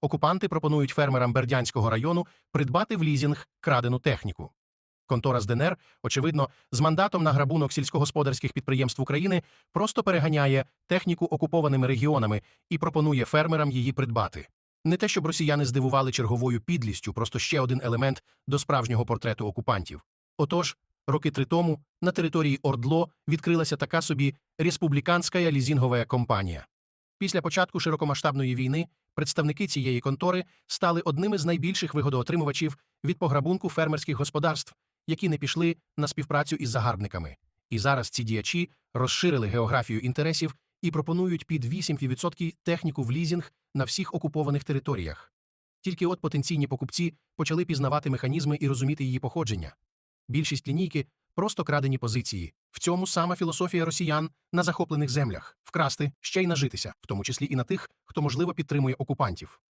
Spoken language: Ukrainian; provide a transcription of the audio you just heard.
окупанти пропонують фермерам Бердянського району придбати в лізінг крадену техніку. Контора з ДНР, очевидно, з мандатом на грабунок сільськогосподарських підприємств України просто переганяє техніку окупованими регіонами і пропонує фермерам її придбати. Не те, щоб росіяни здивували черговою підлістю, просто ще один елемент до справжнього портрету окупантів. Отож, роки три тому на території Ордло відкрилася така собі республіканська лізінгова компанія. Після початку широкомасштабної війни представники цієї контори стали одними з найбільших вигодоотримувачів від пограбунку фермерських господарств, які не пішли на співпрацю із загарбниками. І зараз ці діячі розширили географію інтересів і пропонують під 8% техніку в лізінг на всіх окупованих територіях. Тільки от потенційні покупці почали пізнавати механізми і розуміти її походження. Більшість лінійки просто крадені позиції. В цьому сама філософія росіян на захоплених землях вкрасти ще й нажитися, в тому числі і на тих, хто можливо підтримує окупантів.